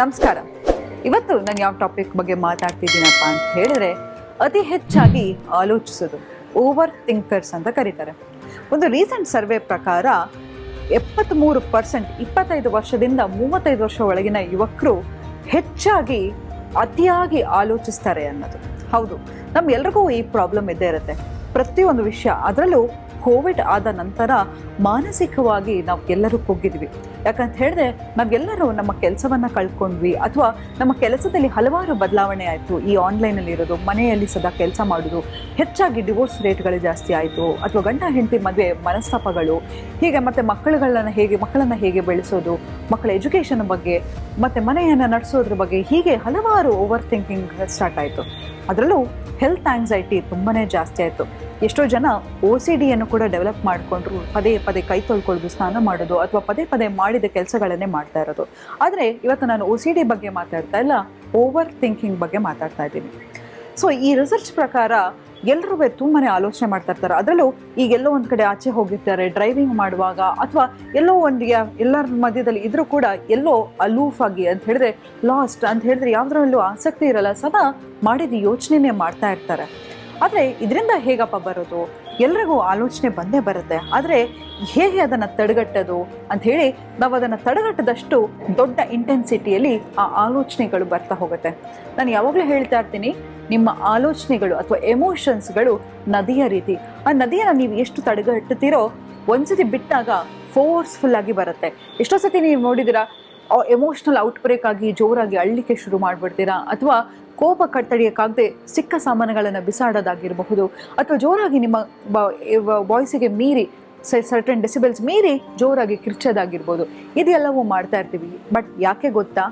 ನಮಸ್ಕಾರ. ಇವತ್ತು ನಾನು ಯಾವ ಟಾಪಿಕ್ ಬಗ್ಗೆ ಮಾತಾಡ್ತಿದ್ದೀನಪ್ಪ ಅಂತ ಹೇಳಿದ್ರೆ, ಅತಿ ಹೆಚ್ಚಾಗಿ ಆಲೋಚಿಸೋದು ಓವರ್ ಥಿಂಕರ್ಸ್ ಅಂತ ಕರೀತಾರೆ. ಒಂದು ರೀಸೆಂಟ್ ಸರ್ವೆ ಪ್ರಕಾರ ಎಪ್ಪತ್ತ್ಮೂರು ಪರ್ಸೆಂಟ್, ಇಪ್ಪತ್ತೈದು ವರ್ಷದಿಂದ ಮೂವತ್ತೈದು ವರ್ಷ ಒಳಗಿನ ಯುವಕರು ಹೆಚ್ಚಾಗಿ, ಅತಿಯಾಗಿ ಆಲೋಚಿಸ್ತಾರೆ ಅನ್ನೋದು. ಹೌದು, ನಮ್ಗೆಲ್ರಿಗೂ ಈ ಪ್ರಾಬ್ಲಮ್ ಇದ್ದೇ ಇರುತ್ತೆ. ಪ್ರತಿಯೊಂದು ವಿಷಯ ಅದರಲ್ಲೂ ಕೋವಿಡ್ ಆದ ನಂತರ ಮಾನಸಿಕವಾಗಿ ನಾವು ಎಲ್ಲರೂ ಕುಗ್ಗಿದ್ವಿ. ಯಾಕಂತ ಹೇಳಿದ್ರೆ ನಾವೆಲ್ಲರೂ ನಮ್ಮ ಕೆಲಸವನ್ನ ಕಳ್ಕೊಂಡ್ವಿ ಅಥವಾ ನಮ್ಮ ಕೆಲಸದಲ್ಲಿ ಹಲವಾರು ಬದಲಾವಣೆ ಆಯಿತು. ಈ ಆನ್ಲೈನಲ್ಲಿ ಇರೋದು, ಮನೆಯಲ್ಲಿ ಸದಾ ಕೆಲಸ ಮಾಡೋದು, ಹೆಚ್ಚಾಗಿ ಡಿವೋರ್ಸ್ ರೇಟ್ಗಳು ಜಾಸ್ತಿ ಆಯಿತು, ಅಥವಾ ಗಂಡ ಹೆಂಡತಿ ಮದುವೆ ಮನಸ್ತಾಪಗಳು, ಹೀಗೆ ಮತ್ತೆ ಮಕ್ಕಳುಗಳನ್ನ ಹೇಗೆ, ಮಕ್ಕಳನ್ನ ಹೇಗೆ ಬೆಳೆಸೋದು, ಮಕ್ಕಳ ಎಜುಕೇಷನ್ ಬಗ್ಗೆ, ಮತ್ತೆ ಮನೆಯನ್ನು ನಡೆಸೋದ್ರ ಬಗ್ಗೆ ಹೀಗೆ ಹಲವಾರು ಓವರ್ ಥಿಂಕಿಂಗ್ ಸ್ಟಾರ್ಟ್ ಆಯಿತು. ಅದರಲ್ಲೂ ಹೆಲ್ತ್ ಆಂಗ್ಸೈಟಿ ತುಂಬಾ ಜಾಸ್ತಿ ಆಯಿತು. ಎಷ್ಟೋ ಜನ ಓ ಸಿ ಡಿಯನ್ನು ಕೂಡ ಡೆವಲಪ್ ಮಾಡಿಕೊಂಡ್ರು, ಪದೇ ಪದೇ ಕೈ ತೊಳ್ಕೊಳ್ಳೋದು ಸ್ನಾನ ಮಾಡೋದು ಅಥವಾ ಪದೇ ಪದೇ ಮಾಡಿದ ಕೆಲಸಗಳನ್ನೇ ಮಾಡ್ತಾ ಇರೋದು. ಆದರೆ ಇವತ್ತು ನಾನು ಓ ಸಿ ಡಿ ಬಗ್ಗೆ ಮಾತಾಡ್ತಾ ಇಲ್ಲ ಓವರ್ ಥಿಂಕಿಂಗ್ ಬಗ್ಗೆ ಮಾತಾಡ್ತಾ ಇದ್ದೀನಿ. ಸೊ ಈ ರಿಸರ್ಚ್ ಪ್ರಕಾರ ಎಲ್ಲರೂ ತುಂಬಾ ಆಲೋಚನೆ ಮಾಡ್ತಾ ಇರ್ತಾರೆ. ಅದರಲ್ಲೂ ಈಗ ಎಲ್ಲೋ ಒಂದು ಕಡೆ ಆಚೆ ಹೋಗಿರ್ತಾರೆ ಡ್ರೈವಿಂಗ್ ಮಾಡುವಾಗ ಅಥವಾ ಎಲ್ಲೋ ಒಂದು ಎಲ್ಲರ ಮಧ್ಯದಲ್ಲಿ ಇದ್ರೂ ಕೂಡ ಎಲ್ಲೋ ಅಲೂಫ್ ಆಗಿ ಅಂತ ಹೇಳಿದ್ರೆ ಲಾಸ್ಟ್ ಅಂತ ಹೇಳಿದ್ರೆ ಯಾವುದ್ರಲ್ಲೂ ಆಸಕ್ತಿ ಇರಲ್ಲ. ಸದಾ ಮಾಡಿದ ಯೋಚನೆನೇ ಮಾಡ್ತಾ ಇರ್ತಾರೆ. ಆದರೆ ಇದರಿಂದ ಹೇಗಪ್ಪ ಬರೋದು? ಎಲ್ರಿಗೂ ಆಲೋಚನೆ ಬಂದೇ ಬರುತ್ತೆ. ಆದರೆ ಹೇಗೆ ಅದನ್ನು ತಡೆಗಟ್ಟೋದು ಅಂತ ಹೇಳಿ ನಾವು ಅದನ್ನು ತಡೆಗಟ್ಟದಷ್ಟು ದೊಡ್ಡ ಇಂಟೆನ್ಸಿಟಿಯಲ್ಲಿ ಆ ಆಲೋಚನೆಗಳು ಬರ್ತಾ ಹೋಗುತ್ತೆ. ನಾನು ಯಾವಾಗಲೂ ಹೇಳ್ತಾ ಇರ್ತೀನಿ, ನಿಮ್ಮ ಆಲೋಚನೆಗಳು ಅಥವಾ ಎಮೋಷನ್ಸ್ಗಳು ನದಿಯ ರೀತಿ. ಆ ನದಿಯನ್ನು ನೀವು ಎಷ್ಟು ತಡೆಗಟ್ಟುತ್ತೀರೋ ಒಂದ್ಸತಿ ಬಿಟ್ಟಾಗ ಫೋರ್ಸ್ಫುಲ್ ಆಗಿ ಬರುತ್ತೆ. ಎಷ್ಟೋ ಸತಿ ನೀವು ನೋಡಿದ್ದೀರಾ ಎಮೋಷ್ನಲ್ ಔಟ್ಬ್ರೇಕ್ ಆಗಿ ಜೋರಾಗಿ ಅಳ್ಳಿಕೆ ಶುರು ಮಾಡಿಬಿಡ್ತೀರಾ? ಅಥವಾ ಕೋಪ ಕಟ್ಟಡಿಯಕ್ಕಾಗದೆ ಸಿಕ್ಕ ಸಾಮಾನುಗಳನ್ನು ಬಿಸಾಡೋದಾಗಿರಬಹುದು. ಅಥವಾ ಜೋರಾಗಿ ನಿಮ್ಮ ವಾಯ್ಸಿಗೆ ಮೀರಿ ಸರ್ಟನ್ ಡೆಸಿಬಲ್ಸ್ ಮೀರಿ ಜೋರಾಗಿ ಕಿರ್ಚೋದಾಗಿರ್ಬೋದು. ಇದೆಲ್ಲವೂ ಮಾಡ್ತಾ ಇರ್ತೀವಿ. ಬಟ್ ಯಾಕೆ ಗೊತ್ತಾ?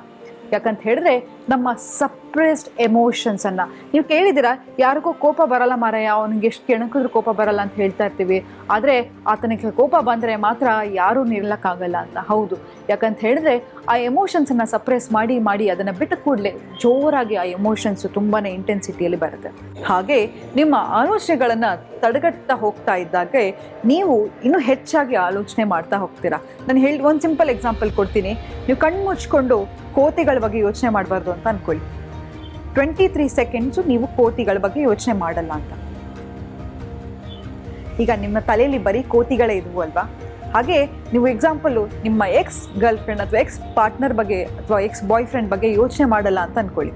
ಯಾಕಂತ ಹೇಳಿದ್ರೆ ನಮ್ಮ ಸಪ್ರೆಸ್ಡ್ ಎಮೋಷನ್ಸನ್ನು ನೀವು ಕೇಳಿದ್ದೀರಾ, ಯಾರಿಗೂ ಕೋಪ ಬರಲ್ಲ ಮಾರಾಯ, ಅವನಿಗೆ ಎಷ್ಟು ಕೆಣಕಿದ್ರು ಕೋಪ ಬರಲ್ಲ ಅಂತ ಹೇಳ್ತಾ ಇರ್ತೀವಿ. ಆದರೆ ಆತನಿಗೆ ಕೋಪ ಬಂದರೆ ಮಾತ್ರ ಯಾರೂ ನಿಲ್ಲಕ್ಕಾಗಲ್ಲ ಅಂತ. ಹೌದು. ಯಾಕಂತ ಹೇಳಿದ್ರೆ ಆ ಎಮೋಷನ್ಸನ್ನು ಸಪ್ರೆಸ್ ಮಾಡಿ ಮಾಡಿ ಅದನ್ನು ಬಿಟ್ಟ ಕೂಡಲೇ ಜೋರಾಗಿ ಆ ಎಮೋಷನ್ಸ್ ತುಂಬಾ ಇಂಟೆನ್ಸಿಟಿಯಲ್ಲಿ ಬರುತ್ತೆ. ಹಾಗೆ ನಿಮ್ಮ ಆಲೋಚನೆಗಳನ್ನು ತಡೆಗಟ್ತಾ ಹೋಗ್ತಾ ಇದ್ದಾಗೆ ನೀವು ಇನ್ನೂ ಹೆಚ್ಚಾಗಿ ಆಲೋಚನೆ ಮಾಡ್ತಾ ಹೋಗ್ತೀರಾ? ನಾನು ಹೇಳಿ, ಒಂದು ಸಿಂಪಲ್ ಎಕ್ಸಾಂಪಲ್ ಕೊಡ್ತೀನಿ. ನೀವು ಕಣ್ಣು ಮುಚ್ಕೊಂಡು ಕೋತಿಗಳ ಬಗ್ಗೆ ಯೋಚನೆ ಮಾಡಬಾರ್ದು ಅಂತ ಅನ್ಕೊಳ್ಳಿ. ಟ್ವೆಂಟಿ ತ್ರೀ ಸೆಕೆಂಡ್ಸು ನೀವು ಕೋತಿಗಳ ಬಗ್ಗೆ ಯೋಚನೆ ಮಾಡಲ್ಲ ಅಂತ. ಈಗ ನಿಮ್ಮ ತಲೆಯಲ್ಲಿ ಬರೀ ಕೋತಿಗಳೇ ಇದ್ವು ಅಲ್ವಾ? ಹಾಗೆ ನೀವು ಎಕ್ಸಾಂಪಲು ನಿಮ್ಮ ಎಕ್ಸ್ ಗರ್ಲ್ ಫ್ರೆಂಡ್ ಅಥವಾ ಎಕ್ಸ್ ಪಾರ್ಟ್ನರ್ ಬಗ್ಗೆ ಅಥವಾ ಎಕ್ಸ್ ಬಾಯ್ ಫ್ರೆಂಡ್ ಬಗ್ಗೆ ಯೋಚನೆ ಮಾಡಲ್ಲ ಅಂತ ಅನ್ಕೊಳ್ಳಿ.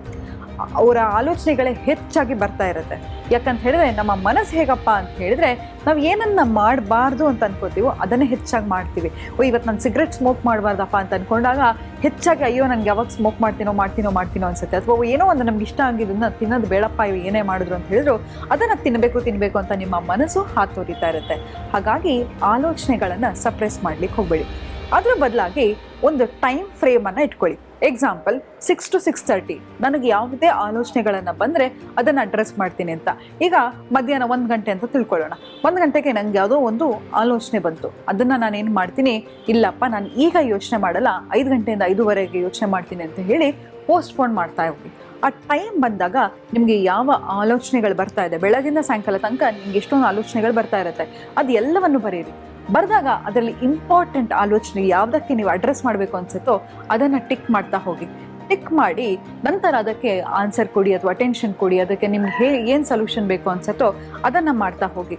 ಅವರ ಆಲೋಚನೆಗಳೇ ಹೆಚ್ಚಾಗಿ ಬರ್ತಾ ಇರುತ್ತೆ. ಯಾಕಂತ ಹೇಳಿದ್ರೆ ನಮ್ಮ ಮನಸ್ಸು ಹೇಗಪ್ಪ ಅಂತ ಹೇಳಿದ್ರೆ ನಾವು ಏನನ್ನ ಮಾಡಬಾರ್ದು ಅಂತ ಅನ್ಕೋತೀವೋ ಅದನ್ನೇ ಹೆಚ್ಚಾಗಿ ಮಾಡ್ತೀವಿ. ಓ, ಇವತ್ತು ನಾನು ಸಿಗರೆಟ್ ಸ್ಮೋಕ್ ಮಾಡಬಾರ್ದಪ್ಪ ಅಂತ ಅನ್ಕೊಂಡಾಗ ಹೆಚ್ಚಾಗಿ ಅಯ್ಯೋ ನನಗೆ ಯಾವಾಗ ಸ್ಮೋಕ್ ಮಾಡ್ತೀನೋ ಮಾಡ್ತೀನೋ ಮಾಡ್ತೀನೋ ಅನ್ಸುತ್ತೆ. ಅಥವಾ ಏನೋ ಒಂದು ನಮ್ಗೆ ಇಷ್ಟ ಆಗಿದ್ದನ್ನ ತಿನ್ನೋದು ಬೇಡಪ್ಪ ಇವು ಏನೇ ಮಾಡಿದ್ರು ಅಂತ ಹೇಳಿದ್ರು ಅದನ್ನು ತಿನ್ನಬೇಕು ತಿನ್ನಬೇಕು ಅಂತ ನಿಮ್ಮ ಮನಸ್ಸು ಹಾತೋರಿತಾ ಇರುತ್ತೆ. ಹಾಗಾಗಿ ಆಲೋಚನೆಗಳನ್ನು ಸಪ್ರೆಸ್ ಮಾಡ್ಲಿಕ್ಕೆ ಹೋಗಬೇಡಿ. ಅದ್ರ ಬದಲಾಗಿ ಒಂದು ಟೈಮ್ ಫ್ರೇಮನ್ನು ಇಟ್ಕೊಳ್ಳಿ. Example six to six thirty ನನಗೆ ಯಾವುದೇ ಆಲೋಚನೆಗಳನ್ನು ಬಂದರೆ ಅದನ್ನು ಅಡ್ರೆಸ್ ಮಾಡ್ತೀನಿ ಅಂತ. ಈಗ ಮಧ್ಯಾಹ್ನ ಒಂದು ಗಂಟೆ ಅಂತ ತಿಳ್ಕೊಳ್ಳೋಣ. ಒಂದು ಗಂಟೆಗೆ ನನಗೆ ಯಾವುದೋ ಒಂದು ಆಲೋಚನೆ ಬಂತು. ಅದನ್ನು ನಾನು ಏನು ಮಾಡ್ತೀನಿ? ಇಲ್ಲಪ್ಪ, ನಾನು ಈಗ ಯೋಚನೆ ಮಾಡಲ್ಲ. ಐದು ಗಂಟೆಯಿಂದ ಐದುವರೆಗೆ ಯೋಚನೆ ಮಾಡ್ತೀನಿ ಅಂತ ಹೇಳಿ ಪೋಸ್ಟ್ಪೋನ್ ಮಾಡ್ತಾ ಹೋಗಿ. ಆ ಟೈಮ್ ಬಂದಾಗ ನಿಮಗೆ ಯಾವ ಆಲೋಚನೆಗಳು ಬರ್ತಾ ಇದೆ? ಬೆಳಗಿಂದ ಸಾಯಂಕಾಲ ತನಕ ನಿಮ್ಗೆ ಎಷ್ಟೊಂದು ಆಲೋಚನೆಗಳು ಬರ್ತಾ ಇರುತ್ತೆ. ಅದು ಎಲ್ಲವನ್ನು ಬರೀರಿ. ಬರೆದಾಗ ಅದರಲ್ಲಿ ಇಂಪಾರ್ಟೆಂಟ್ ಆಲೋಚನೆ ಯಾವುದಕ್ಕೆ ನೀವು ಅಡ್ರೆಸ್ ಮಾಡಬೇಕು ಅನ್ಸುತ್ತೋ ಅದನ್ನು ಟಿಕ್ ಮಾಡ್ತಾ ಹೋಗಿ. ಟಿಕ್ ಮಾಡಿ ನಂತರ ಅದಕ್ಕೆ ಆನ್ಸರ್ ಕೊಡಿ ಅಥವಾ ಅಟೆನ್ಷನ್ ಕೊಡಿ, ಅದಕ್ಕೆ ನಿಮ್ಗೆ ಹೇ, ಏನು ಸೊಲ್ಯೂಷನ್ ಬೇಕು ಅನ್ಸುತ್ತೋ ಅದನ್ನು ಮಾಡ್ತಾ ಹೋಗಿ.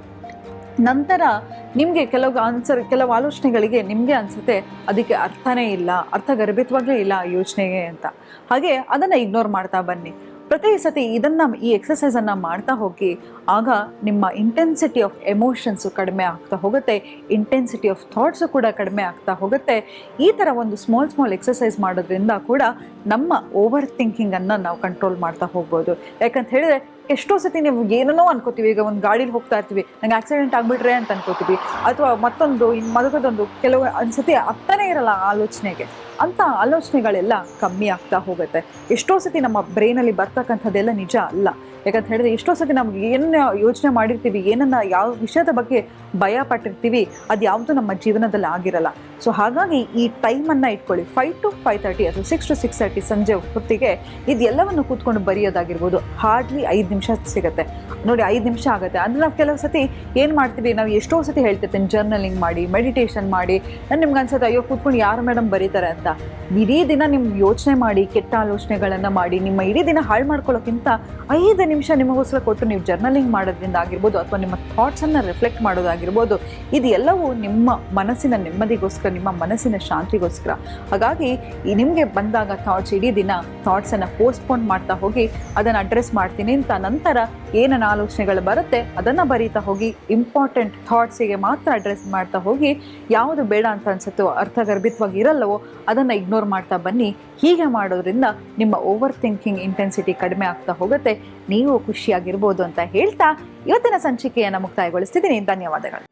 ನಂತರ ನಿಮಗೆ ಕೆಲವು ಆನ್ಸರ್ ಕೆಲವು ಆಲೋಚನೆಗಳಿಗೆ ನಿಮಗೆ ಅನಿಸುತ್ತೆ, ಅದಕ್ಕೆ ಅರ್ಥನೇ ಇಲ್ಲ ಅರ್ಥ ಗರ್ಭಿತವಾಗಲೇ ಇಲ್ಲ ಯೋಚನೆಗೆ ಅಂತ. ಹಾಗೆ ಅದನ್ನು ಇಗ್ನೋರ್ ಮಾಡ್ತಾ ಬನ್ನಿ. ಪ್ರತಿ ಸತಿ ಇದನ್ನು ಈ ಎಕ್ಸಸೈಸನ್ನು ಮಾಡ್ತಾ ಹೋಗಿ, ಆಗ ನಿಮ್ಮ ಇಂಟೆನ್ಸಿಟಿ ಆಫ್ ಎಮೋಷನ್ಸು ಕಡಿಮೆ ಆಗ್ತಾ ಹೋಗುತ್ತೆ ಇಂಟೆನ್ಸಿಟಿ ಆಫ್ ಥಾಟ್ಸು ಕೂಡ ಕಡಿಮೆ ಆಗ್ತಾ ಹೋಗುತ್ತೆ. ಈ ಥರ ಒಂದು ಸ್ಮಾಲ್ ಸ್ಮಾಲ್ ಎಕ್ಸಸೈಸ್ ಮಾಡೋದ್ರಿಂದ ಕೂಡ ನಮ್ಮ ಓವರ್ ಥಿಂಕಿಂಗನ್ನು ನಾವು ಕಂಟ್ರೋಲ್ ಮಾಡ್ತಾ ಹೋಗ್ಬೋದು. ಯಾಕಂತ ಹೇಳಿದ್ರೆ, ಎಷ್ಟೋ ಸತಿ ನೀವು ಏನೇನೋ ಅನ್ಕೋತೀವಿ, ಈಗ ಒಂದು ಗಾಡೀಲಿ ಹೋಗ್ತಾ ಇರ್ತೀವಿ, ನಂಗೆ ಆಕ್ಸಿಡೆಂಟ್ ಆಗ್ಬಿಟ್ರೆ ಅಂತ ಅನ್ಕೋತೀವಿ, ಅಥವಾ ಮತ್ತೊಂದು ಮತ್ತೊಂದು ಕೆಲವು ಅನ್ಸತಿ ಅರ್ಥನೇ ಇರಲ್ಲ ಆಲೋಚನೆಗೆ. ಅಂಥ ಆಲೋಚನೆಗಳೆಲ್ಲ ಕಮ್ಮಿ ಆಗ್ತಾ ಹೋಗುತ್ತೆ. ಎಷ್ಟೋ ಸತಿ ನಮ್ಮ ಬ್ರೈನಲ್ಲಿ ಬರ್ತಕ್ಕಂಥದ್ದೆಲ್ಲ ನಿಜ ಅಲ್ಲ. ಯಾಕಂತ ಹೇಳಿದ್ರೆ ಎಷ್ಟೋ ಸತಿ ನಮ್ಗೆ ಏನು ಯೋಚನೆ ಮಾಡಿರ್ತೀವಿ, ಏನನ್ನ ಯಾವ ವಿಷಯದ ಬಗ್ಗೆ ಭಯ ಪಟ್ಟಿರ್ತೀವಿ, ಅದು ಯಾವುದು ನಮ್ಮ ಜೀವನದಲ್ಲಿ ಆಗಿರಲ್ಲ. ಸೊ ಹಾಗಾಗಿ ಈ ಟೈಮನ್ನು ಇಟ್ಕೊಳ್ಳಿ. ಫೈವ್ ಟು ಫೈವ್ ತರ್ಟಿ ಅಥವಾ ಸಿಕ್ಸ್ ಟು ಸಿಕ್ಸ್ ತರ್ಟಿ ಸಂಜೆ ಹೊತ್ತಿಗೆ ಇದೆಲ್ಲವನ್ನು ಕೂತ್ಕೊಂಡು ಬರೆಯೋದಾಗಿರ್ಬೋದು. ಹಾರ್ಡ್ಲಿ ಐದು ನಿಮಿಷ ಸಿಗುತ್ತೆ. ನೋಡಿ, ಐದು ನಿಮಿಷ ಆಗುತ್ತೆ. ಅಂದರೆ ನಾವು ಕೆಲವು ಸತಿ ಏನು ಮಾಡ್ತೀವಿ, ನಾವು ಎಷ್ಟೋ ಸತಿ ಹೇಳ್ತಿರ್ತೀನಿ ಜರ್ನಲಿಂಗ್ ಮಾಡಿ ಮೆಡಿಟೇಷನ್ ಮಾಡಿ. ನಾನು ನಿಮ್ಗೆ ಅನ್ಸುತ್ತೆ, ಅಯ್ಯೋ, ಕೂತ್ಕೊಂಡು ಯಾರು ಮೇಡಮ್ ಬರೀತಾರೆ? ಅಂತ ಇಡೀ ದಿನ ನಿಮ್ಮ ಯೋಚನೆ ಮಾಡಿ ಕೆಟ್ಟ ಆಲೋಚನೆಗಳನ್ನು ಮಾಡಿ, ನಿಮ್ಮ ಇಡೀ ದಿನ ಹಾಳು ಮಾಡ್ಕೊಳ್ಳೋಕ್ಕಿಂತ ಐದು ನಿಮಿಷ ನಿಮಗೋಸ್ಕರ ಕೊಟ್ಟು ನೀವು ಜರ್ನಲಿಂಗ್ ಮಾಡೋದ್ರಿಂದ ಆಗಿರ್ಬೋದು ಅಥವಾ ನಿಮ್ಮ ಥಾಟ್ಸನ್ನು ರಿಫ್ಲೆಕ್ಟ್ ಮಾಡೋದಾಗಿರ್ಬೋದು, ಇದು ಎಲ್ಲವೂ ನಿಮ್ಮ ಮನಸ್ಸಿನ ನೆಮ್ಮದಿಗೋಸ್ಕರ, ನಿಮ್ಮ ಮನಸ್ಸಿನ ಶಾಂತಿಗೋಸ್ಕರ. ಹಾಗಾಗಿ ಈ ನಿಮಗೆ ಬಂದಾಗ ಥಾಟ್ಸ್ ಇಡೀ ದಿನ ಥಾಟ್ಸನ್ನು ಪೋಸ್ಟ್ಪೋನ್ ಮಾಡ್ತಾ ಹೋಗಿ, ಅದನ್ನು ಅಡ್ರೆಸ್ ಮಾಡ್ತೀನಿ ಅಂತ ನಂತರ ಏನೇನು ಆಲೋಚನೆಗಳು ಬರುತ್ತೆ, ಅದನ್ನು ಬರೀತಾ ಹೋಗಿ ಇಂಪಾರ್ಟೆಂಟ್ ಥಾಟ್ಸಿಗೆ ಮಾತ್ರ ಅಡ್ರೆಸ್ ಮಾಡ್ತಾ ಹೋಗಿ, ಯಾವುದು ಬೇಡ ಅಂತ ಅನ್ಸುತ್ತೋ, ಅರ್ಥಗರ್ಭಿತವಾಗಿ ಇರಲ್ಲವೋ ಅದನ್ನು ಇಗ್ನೋರ್ ಮಾಡ್ತಾ ಬನ್ನಿ. ಹೀಗೆ ಮಾಡೋದ್ರಿಂದ ನಿಮ್ಮ ಓವರ್ ಥಿಂಕಿಂಗ್ ಇಂಟೆನ್ಸಿಟಿ ಕಡಿಮೆ ಆಗ್ತಾ ಹೋಗುತ್ತೆ. ನೀವು ಖುಷಿಯಾಗಿರ್ಬೋದು ಅಂತ ಹೇಳ್ತಾ ಇವತ್ತಿನ ಸಂಚಿಕೆಯನ್ನು ಮುಕ್ತಾಯಗೊಳಿಸ್ತಿದ್ದೀನಿ. ಧನ್ಯವಾದಗಳು.